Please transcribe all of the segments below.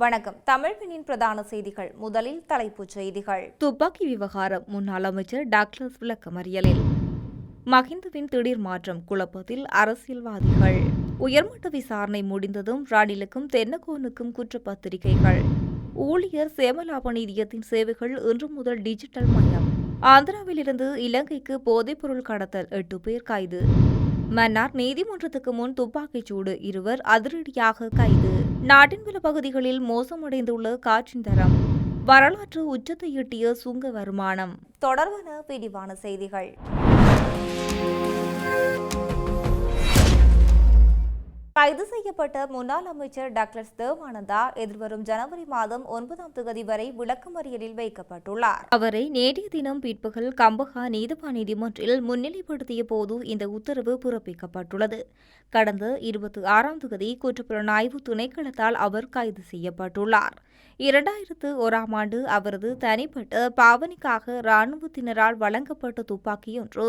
வணக்கம். தமிழ்வினின் பிரதான செய்திகள். முதலில் தலைப்புச் செய்திகள். துப்பாக்கி விவகாரம் முன்னாள் அமைச்சர் டாக்டர்ஸ் விளக்கமறியலில் மஹிந்தவின் திடீர் மாற்றம் குழப்பத்தில் அரசியல்வாதிகள். உயர்மட்ட விசாரணை முடிந்ததும் ராணிலுக்கும் தென்னகோனுக்கும் குற்றப்பத்திரிகைகள். ஊழியர் சேமலாப நிதியத்தின் சேவைகள் இன்று முதல் டிஜிட்டல் மயம். ஆந்திராவிலிருந்து இலங்கைக்கு போதைப்பொருள் கடத்தல் எட்டு பேர் கைது. மன்னார் நீதிமன்றத்துக்கு முன் துப்பாக்கிச் சூடு. இருவர் அதிரடியாக கைது. நாட்டின் பல பகுதிகளில் மோசமடைந்துள்ள காற்றின் தரம். வரலாற்று உச்சத்தை எட்டிய சுங்க வருமானம். தொடர்பான விரிவான செய்திகள். கைது செய்யப்பட்ட முன்னாள் அமைச்சர் டாக்டர் தேவானந்தா எதிர்வரும் ஜனவரி மாதம் ஒன்பதாம் தேதி வரை விளக்கமறியலில் வைக்கப்பட்டுள்ளார். அவரை நேற்றைய தினம் பிற்பகல் கம்பஹா நீதிவான் நீதிமன்றில் முன்னிலைப்படுத்திய போது இந்த உத்தரவு பிறப்பிக்கப்பட்டுள்ளது. கடந்த இருபத்தி ஆறாம் தேதி குற்றப்புலனாய்வு துணைக்களத்தால் அவர் கைது செய்யப்பட்டுள்ளார். இரண்டாயிரத்து ஓராம் ஆண்டு அவரது தனிப்பட்ட பாவனைக்காக இராணுவத்தினரால் வழங்கப்பட்ட துப்பாக்கியொன்று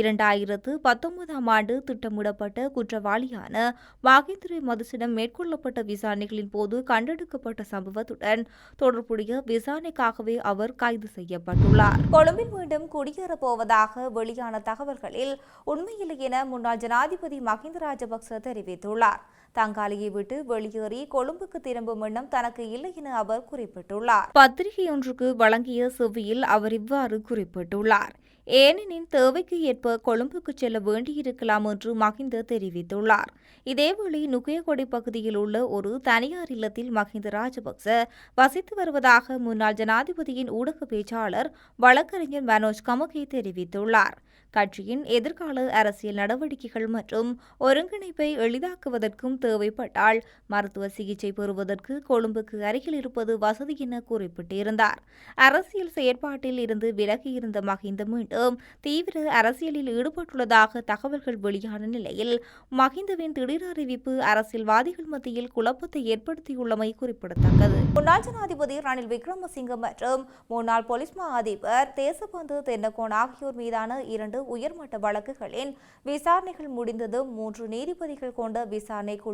இரண்டாயிரத்து பத்தொன்பதாம் ஆண்டு திட்டமிடப்பட்ட குற்றவாளியான வாகேந்திர மதுசிடம் மேற்கொள்ளப்பட்ட விசாரணைகளின் போது கண்டெடுக்கப்பட்ட சம்பவத்துடன் தொடர்புடைய விசாரணைக்காகவே அவர் கைது செய்யப்பட்டுள்ளார். கொழும்பில் மீண்டும் குடியேறப் போவதாக வெளியான தகவல்களில் உண்மையில்லை என முன்னாள் ஜனாதிபதி மஹிந்த ராஜபக்ச தெரிவித்துள்ளார். தங்காலியை விட்டு வெளியேறி கொழும்புக்கு திரும்பும் எண்ணம் தனக்கு இல்லை என அவர் குறிப்பிட்டுள்ளார். பத்திரிகை ஒன்றுக்கு வழங்கிய செவ்வியில் அவர் இவ்வாறு குறிப்பிட்டுள்ளார். ஏனெனின் தேவைக்கு ஏற்ப கொழும்புக்கு செல்ல வேண்டியிருக்கலாம் என்று மஹிந்த தெரிவித்துள்ளார். இதேவேளை நுகையகொடை பகுதியில் உள்ள ஒரு தனியார் இல்லத்தில் மஹிந்த ராஜபக்ச வசித்து வருவதாக முன்னாள் ஜனாதிபதியின் ஊடக பேச்சாளர் வழக்கறிஞர் மனோஜ் கமகே தெரிவித்துள்ளார். கட்சியின் எதிர்கால அரசியல் நடவடிக்கைகள் மற்றும் ஒருங்கிணைப்பை எளிதாக்குவதற்கும் தேவைப்பட்டால் மருத்துவ சிகிச்சை பெறுவதற்கு கொழும்புக்கு அருகில் இருப்பது வசதி என குறிப்பிட்டிருந்தார். அரசியல் செயற்பாட்டில் இருந்து விலகியிருந்த மஹிந்த மீண்டும் தீவிர அரசியலில் ஈடுபட்டுள்ளதாக தகவல்கள் வெளியான நிலையில் மஹிந்தவின் திடீர் அறிவிப்பு அரசியல்வாதிகள் மத்தியில் குழப்பத்தை ஏற்படுத்தியுள்ளமை குறிப்பிடத்தக்கது. முன்னாள் ஜனாதிபதி ரணில் விக்ரமசிங்க மற்றும் முன்னாள் போலீஸ் மா அதிபர் தேசபந்து தென்னகோன் ஆகியோர் மீதான இரண்டு உயர்மட்ட வழக்குகளின் விசாரணைகள் முடிந்ததும் மூன்று நீதிபதிகள் கொண்ட விசாரணை குழு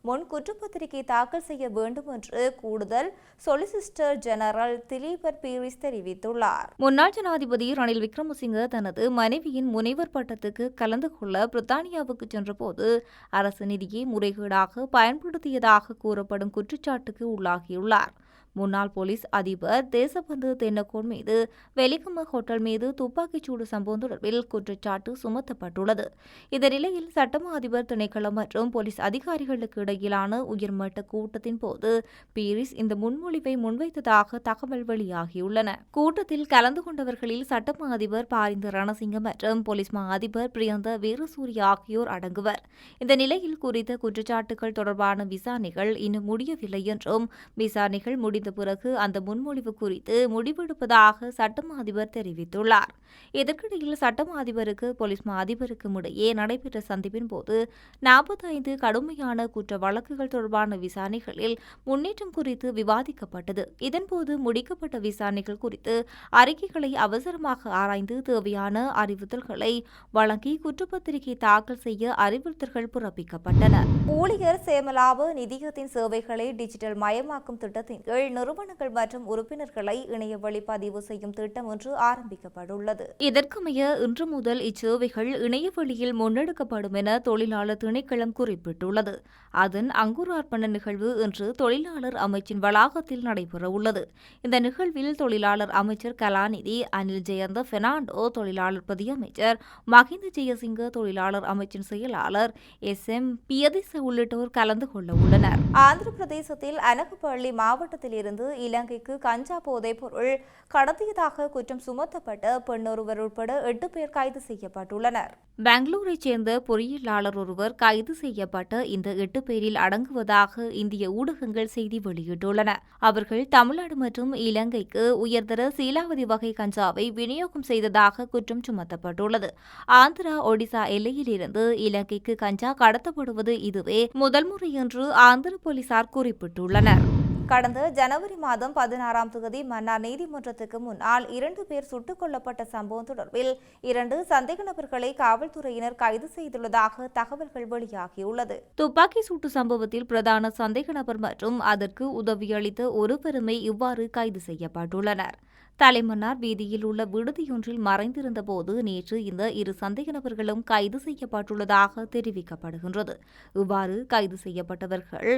முன் குற்றப்பத்திரிகை தாக்கல் செய்ய வேண்டும் என்று கூடுதல் சொலிசிஸ்டர் ஜெனரல் திலீபர் பீரிஸ் தெரிவித்துள்ளார். முன்னாள் ஜனாதிபதி ரணில் விக்ரமசிங்க தனது மனைவியின் முனைவர் பட்டத்துக்கு கலந்து கொள்ள பிரித்தானியாவுக்கு சென்றபோது அரசு நிதியை முறைகேடாக பயன்படுத்தியதாக கூறப்படும் குற்றச்சாட்டுக்கு உள்ளாகியுள்ளார். முன்னாள் போலீஸ் அதிபர் தேசபந்து தென்னகோன் மீது வெலிகம ஹோட்டல் மீது துப்பாக்கிச்சூடு சம்பவம் தொடர்பில் குற்றச்சாட்டு சுமத்தப்பட்டுள்ளது. இந்த நிலையில் சட்டமா அதிபர் திணைக்களம் மற்றும் போலீஸ் அதிகாரிகளுக்கு இடையிலான உயர்மட்ட கூட்டத்தின் போது பீரிஸ் இந்த முன்மொழிவை முன்வைத்ததாக தகவல் வெளியாகியுள்ளன. கூட்டத்தில் கலந்து கொண்டவர்களில் சட்டமா அதிபர் பாரிந்த ரணசிங்க மற்றும் போலீஸ் மா அதிபர் பிரியந்த வீரசூரிய ஆகியோர் அடங்குவர். இந்த நிலையில் குறித்த குற்றச்சாட்டுகள் தொடர்பான விசாரணைகள் இன்னும் முடியவில்லை என்றும் விசாரணைகள் முடிந்த பிறகு அந்த முன்மொழிவு குறித்து முடிவெடுப்பதாக சட்டமா அதிபர் தெரிவித்துள்ளார். இதற்கிடையில் சட்டமா அதிபருக்கு போலீஸ் மா அதிபருக்கும் இடையே நடைபெற்ற சந்திப்பின் போது நாற்பத்தைந்து கடுமையான குற்ற வழக்குகள் தொடர்பான விசாரணைகளில் முன்னேற்றம் குறித்து விவாதிக்கப்பட்டது. இதன்போது முடிக்கப்பட்ட விசாரணைகள் குறித்து அறிக்கைகளை அவசரமாக ஆராய்ந்து தேவையான அறிவுறுத்தல்களை வழங்கி குற்றப்பத்திரிகை தாக்கல் செய்ய அறிவுறுத்தல்கள் பிறப்பிக்கப்பட்டன. ஊழியர் சேமலாப நிதியத்தின் சேவைகளை டிஜிட்டல் மயமாக்கும் திட்டத்தின் கீழ் நிறுவனங்கள் மற்றும் உறுப்பினர்களை இணைய வழி பதிவு செய்யும் திட்டம் ஒன்று ஆரம்பிக்கப்பட்டுள்ளது. இதற்கமைய இன்று முதல் இச்சேவைகள் இணையவழியில் முன்னெடுக்கப்படும் என தொழிலாளர் திணைக்களம் குறிப்பிட்டுள்ளது. அதன் அங்குரார்ப்பண நிகழ்வு இன்று தொழிலாளர் அமைச்சின் வளாகத்தில் நடைபெறவுள்ளது. இந்த நிகழ்வில் தொழிலாளர் அமைச்சர் கலாநிதி அனில் ஜெயந்த பெர்னாண்டோ தொழிலாளர் பிரதி அமைச்சர் மஹிந்த ஜெயசிங்க தொழிலாளர் அமைச்சின் செயலாளர் எஸ். எம். பியதிச உள்ளிட்டோர் கலந்து கொள்ள உள்ளனர் ஆந்திர பிரதேசத்தில் அனகப்பள்ளி மாவட்டத்தில் இருந்து இலங்கைக்கு கஞ்சா போதைப் பொருள் கடத்தியதாக குற்றம் சுமத்தப்பட்ட பெண்ணொருவர் உட்பட எட்டு பேர் கைது செய்யப்பட்டுள்ளனர். பெங்களூரைச் சேர்ந்த பொறியியலாளர் ஒருவர் கைது செய்யப்பட்ட இந்த எட்டு பேரில் அடங்குவதாக இந்திய ஊடகங்கள் செய்தி வெளியிட்டுள்ளன. அவர்கள் தமிழ்நாடு மற்றும் இலங்கைக்கு உயர்தர சீலாவதி வகை கஞ்சாவை விநியோகம் செய்ததாக குற்றம் சுமத்தப்பட்டுள்ளது. ஆந்திரா ஒடிசா எல்லையிலிருந்து இலங்கைக்கு கஞ்சா கடத்தப்படுவது இதுவே முதல் முறை என்று ஆந்திர போலீசார் குறிப்பிட்டுள்ளனர். கடந்த ஜனவரி மாதம் பதினாறாம் தேதி மன்னார் நீதிமன்றத்துக்கு முன்னால் இரண்டு பேர் சுட்டுக் கொல்லப்பட்ட சம்பவம் தொடர்பில் இரண்டு சந்தேக நபர்களை காவல்துறையினர் கைது செய்துள்ளதாக தகவல்கள் வெளியாகியுள்ளது. துப்பாக்கி சூட்டு சம்பவத்தில் பிரதான சந்தேக நபர் மற்றும் அதற்கு உதவியளித்த ஒருவருமே இவ்வாறு கைது செய்யப்பட்டுள்ளனர். தலைமன்னார் வீதியில் உள்ள விடுதியொன்றில் மறைந்திருந்த போது நேற்று இந்த இரு சந்தேக நபர்களும் கைது செய்யப்பட்டுள்ளதாக தெரிவிக்கப்படுகின்றது. இவ்வாறு கைது செய்யப்பட்டவர்கள்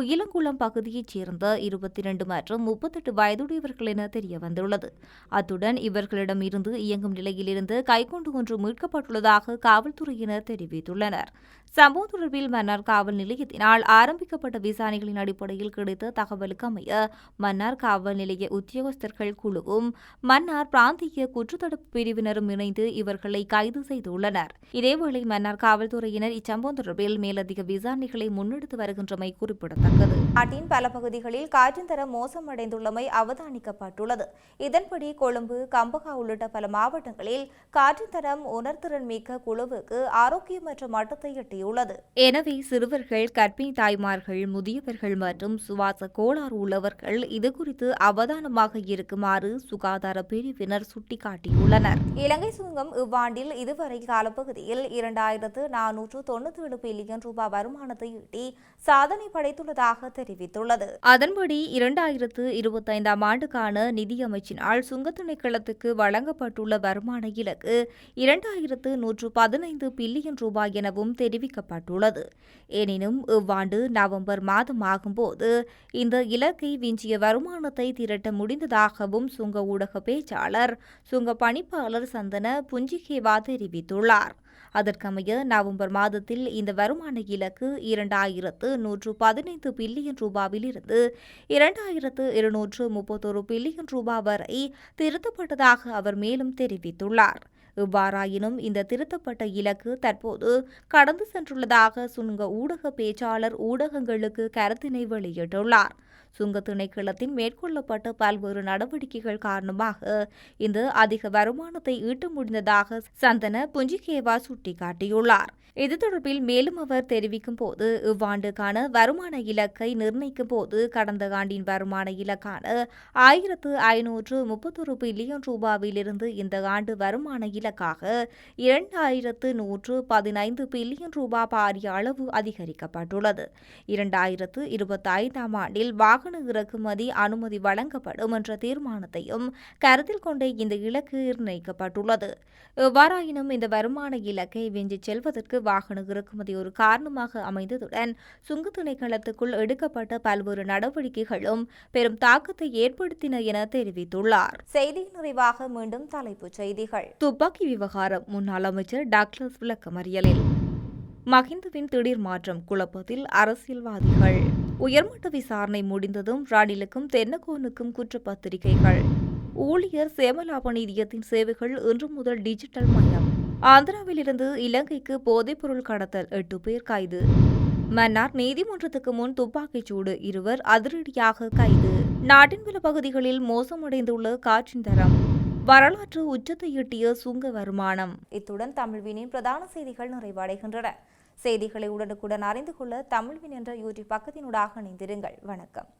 உயிலங்குளம் பகுதியைச் சேர்ந்த இருபத்தி இரண்டு மற்றும் முப்பத்தெட்டு வயதுடையவர்கள் என தெரிய வந்துள்ளது அத்துடன் இவர்களிடம் இருந்து இயங்கும் நிலையில் இருந்து ஒன்று மீட்கப்பட்டுள்ளதாக காவல்துறையினர் தெரிவித்துள்ளனர். சம்பவம் தொடர்பில் மன்னார் காவல் நிலையத்தினால் ஆரம்பிக்கப்பட்ட விசாரணைகளின் அடிப்படையில் கிடைத்த தகவலுக்கு அமைய மன்னார் காவல் நிலைய உத்தியோகஸ்தர்கள் குழுவும் மன்னார் பிராந்திய குற்றத்தடுப்பு பிரிவினரும் இணைந்து இவர்களை கைது செய்துள்ளனர். இதேவேளை மன்னார் காவல்துறையினர் இச்சம்பவம் தொடர்பில் மேலதிக விசாரணைகளை முன்னெடுத்து வருகின்றமை குறிப்பிடத்தக்கது. நாட்டின் பல பகுதிகளில் காற்றின் தரம் மோசமடைந்துள்ளமை அவதானிக்கப்பட்டுள்ளது. இதன்படி கொழும்பு கம்பகா உள்ளிட்ட பல மாவட்டங்களில் காற்றின் தரம் உணர்திறன் மிக்க குழுவுக்கு ஆரோக்கியமற்ற மட்டத்தை எட்டியுள்ளது. எனவே சிறுவர்கள் கர்ப்பிணி தாய்மார்கள் முதியவர்கள் மற்றும் சுவாச கோளாறு உள்ளவர்கள் இதுகுறித்து அவதானமாக இருக்குமாறு சுகாதார பிரிவினர் சுட்டிக்காட்டியுள்ளனர். இலங்கை சுங்கம் இவ்வாண்டில் இதுவரை காலப்பகுதியில் இரண்டாயிரத்து நானூற்று தொண்ணூற்றி ஏழு பில்லியன் ரூபாய் வருமானத்தை ஈட்டி சாதனை படைத்துள்ளதாக தெரிவித்துள்ளது. அதன்படி இரண்டாயிரத்து இருபத்தைந்தாம் ஆண்டுக்கான நிதியமைச்சினால் சுங்கத் திணைக்களத்துக்கு வழங்கப்பட்டுள்ள வருமான இலக்கு இரண்டாயிரத்து நூற்று பதினைந்து பில்லியன் ரூபாய் எனவும் தெரிவிக்கப்பட்டுள்ளது எனினும் இவ்வாண்டு நவம்பர் மாதம் ஆகும்போது இந்த இலக்கை விஞ்சிய வருமானத்தை திரட்ட முடிந்ததாகவும் சுங்க ஊடக பேச்சாளர் சுங்க பணிப்பாளர் சந்தன புஞ்சிகேவா தெரிவித்துள்ளார். அதற்கமைய நவம்பர் மாதத்தில் இந்த வருமான இலக்கு இரண்டாயிரத்து நூற்று பதினைந்து பில்லியன் ரூபாவிலிருந்து இரண்டாயிரத்து இருநூற்று முப்பத்தொரு பில்லியன் ரூபாய் வரை திருத்தப்பட்டதாக அவர் மேலும் தெரிவித்துள்ளார். இவ்வாறாயினும் இந்த திருத்தப்பட்ட இலக்கு தற்போது கடந்து சென்றுள்ளதாக சுங்க ஊடக பேச்சாளர் ஊடகங்களுக்கு கருத்தினை வெளியிட்டுள்ளார். சுங்க திணைக்களத்தின் மேற்கொள்ளப்பட்ட பல்வேறு நடவடிக்கைகள் காரணமாக இந்த அதிக வருமானத்தை ஈட்ட முடிந்ததாக சந்தன புஞ்சிகேவா சுட்டிக்காட்டியுள்ளார். இது தொடர்பில் மேலும் அவர் தெரிவிக்கும் போது இவ்வாண்டுக்கான வருமான இலக்கை நிர்ணயிக்கும் போது கடந்த ஆண்டின் வருமான இலக்கான ஆயிரத்து ஐநூற்று முப்பத்தொரு பில்லியன் ரூபாவிலிருந்து இந்த ஆண்டு வருமான இலக்காக இரண்டாயிரத்து நூற்று பதினைந்து பில்லியன் ரூபாய் பாரிய அளவு அதிகரிக்கப்பட்டுள்ளது. இரண்டாயிரத்து இருபத்தி ஐந்தாம் ஆண்டில் வாகன இறக்குமதி அனுமதி வழங்கப்படும் என்ற தீர்மானத்தையும் கருத்தில் கொண்டே இந்த இலக்கு நிர்ணயிக்கப்பட்டுள்ளது. எவ்வாறாயினும் இந்த வருமான இலக்கை விஞ்சிச் செல்வதற்கு வாகன இறக்குமதி ஒரு காரணமாக அமைந்ததுடன் சுங்க திணைக்களத்துக்குள் எடுக்கப்பட்ட பல்வேறு நடவடிக்கைகளும் பெரும் தாக்கத்தை ஏற்படுத்தின என தெரிவித்துள்ளார். செய்தி நிறைவாக மீண்டும் தலைப்புச் செய்திகள். துப்பாக்கி விவகாரம் முன்னாள் அமைச்சர் டாக்லஸ் விளக்கமறியலில். மஹிந்தவின் திடீர் மாற்றம் குழப்பத்தில் அரசியல்வாதிகள். உயர்மட்ட விசாரணை முடிந்ததும் ரணிலுக்கும் தென்னகோனுக்கும் குற்றப்பத்திரிகைகள். ஊழியர் சேமலாப நிதியத்தின் சேவைகள் இன்று முதல் டிஜிட்டல் மயம். ஆந்திராவிலிருந்து இலங்கைக்கு போதைப்பொருள் கடத்தல் எட்டு பேர் கைது. மன்னார் நீதிமன்றத்துக்கு முன் துப்பாக்கிச் சூடு இருவர் அதிரடியாக கைது. நாட்டின் பல பகுதிகளில் மோசமடைந்துள்ள காற்றின் தரம். வரலாற்று உச்சத்தை எட்டிய சுங்க வருமானம். இத்துடன் தமிழ்வினின் பிரதான செய்திகள் நிறைவடைகின்றன. செய்திகளை உடனுக்குடன் அறிந்து கொள்ள தமிழ்வின் என்ற யூடியூப் பக்கத்தினூடாக இணைந்திருங்கள். வணக்கம்.